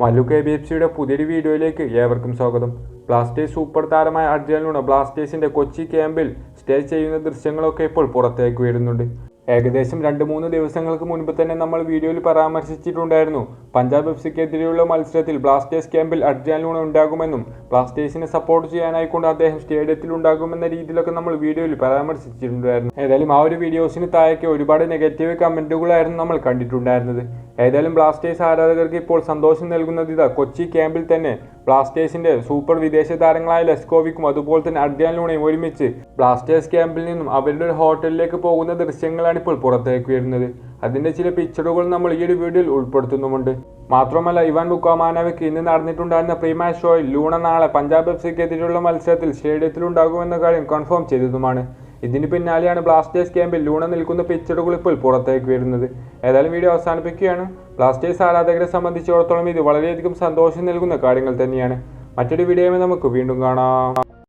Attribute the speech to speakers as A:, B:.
A: Mallu K B F സിയുടെ പുതിയൊരു വീഡിയോയിലേക്ക് ഏവർക്കും സ്വാഗതം. ബ്ലാസ്റ്റേഴ്സ് സൂപ്പർ താരമായ അർജുൻ ലൂണ ബ്ലാസ്റ്റേഴ്സിന്റെ കൊച്ചി ക്യാമ്പിൽ സ്റ്റേ ചെയ്യുന്ന ദൃശ്യങ്ങളൊക്കെ ഇപ്പോൾ പുറത്തേക്ക് വരുന്നുണ്ട്. ഏകദേശം രണ്ട് മൂന്ന് ദിവസങ്ങൾക്ക് മുൻപ് തന്നെ നമ്മൾ വീഡിയോയിൽ പരാമർശിച്ചിട്ടുണ്ടായിരുന്നു. പഞ്ചാബ് എഫ് സിക്കെതിരെയുള്ള മത്സരത്തിൽ ബ്ലാസ്റ്റേഴ്സ് ക്യാമ്പിൽ അർജുൻ ലൂണ ഉണ്ടാകുമെന്നും ബ്ലാസ്റ്റേഴ്സിനെ സപ്പോർട്ട് ചെയ്യാനായിക്കൊണ്ട് അദ്ദേഹം സ്റ്റേഡിയത്തിൽ ഉണ്ടാകുമെന്ന രീതിയിലൊക്കെ നമ്മൾ വീഡിയോയിൽ പരാമർശിച്ചിട്ടുണ്ടായിരുന്നു. ഏതായാലും ആ ഒരു വീഡിയോസിന് താഴേക്ക് ഒരുപാട് നെഗറ്റീവ് കമന്റുകളായിരുന്നു നമ്മൾ കണ്ടിട്ടുണ്ടായിരുന്നത്. ഏതായാലും ബ്ലാസ്റ്റേഴ്സ് ആരാധകർക്ക് ഇപ്പോൾ സന്തോഷം നൽകുന്നത് ഇതാ. കൊച്ചി ക്യാമ്പിൽ തന്നെ ബ്ലാസ്റ്റേഴ്സിന്റെ സൂപ്പർ വിദേശ താരങ്ങളായ ലെസ്കോവിക്കും അതുപോലെ തന്നെ അഡ്രിയാൻ ലൂണയും ഒരുമിച്ച് ബ്ലാസ്റ്റേഴ്സ് ക്യാമ്പിൽ നിന്നും അവരുടെ ഒരു ഹോട്ടലിലേക്ക് പോകുന്ന ദൃശ്യങ്ങളാണ് ഇപ്പോൾ പുറത്തേക്ക് വരുന്നത്. അതിന്റെ ചില പിക്ചറുകൾ നമ്മൾ ഈ ഒരു വീഡിയോയിൽ ഉൾപ്പെടുത്തുന്നുമുണ്ട്. മാത്രമല്ല ഇവാൻ ബുക്കാമാനവയ്ക്ക് ഇന്ന് നടന്നിട്ടുണ്ടായിരുന്ന പ്രീമാ ഷോയിൽ ലൂണ നാളെ പഞ്ചാബ് എഫ് സിക്കെതിരെയുള്ള മത്സരത്തിൽ സ്റ്റേഡിയത്തിൽ ഉണ്ടാകുമെന്ന കാര്യം കൺഫേം ചെയ്തതുമാണ്. ഇതിന് പിന്നാലെയാണ് ബ്ലാസ്റ്റേഴ്സ് ക്യാമ്പിൽ ലൂണ നിൽക്കുന്ന പിക്ചറുകൾ ഇപ്പോൾ പുറത്തേക്ക് വരുന്നത്. ഏതായാലും വീഡിയോ അവസാനിപ്പിക്കുകയാണ്. ബ്ലാസ്റ്റേഴ്സ് ആരാധകരെ സംബന്ധിച്ചിടത്തോളം ഇത് വളരെയധികം സന്തോഷം നൽകുന്ന കാര്യങ്ങൾ തന്നെയാണ്. മറ്റൊരു വീഡിയോയുമായി നമുക്ക് വീണ്ടും കാണാം.